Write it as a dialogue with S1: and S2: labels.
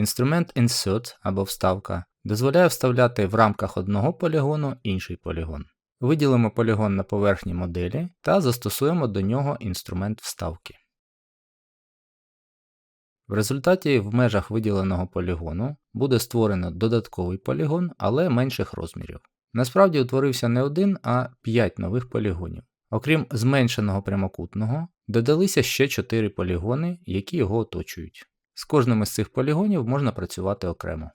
S1: Інструмент Insert або вставка дозволяє вставляти в рамках одного полігону інший полігон. Виділимо полігон на поверхні моделі та застосуємо до нього інструмент вставки. В результаті в межах виділеного полігону буде створено додатковий полігон, але менших розмірів. Насправді утворився не один, а 5 нових полігонів. Окрім зменшеного прямокутного, додалися ще 4 полігони, які його оточують. З кожним із цих полігонів можна працювати окремо.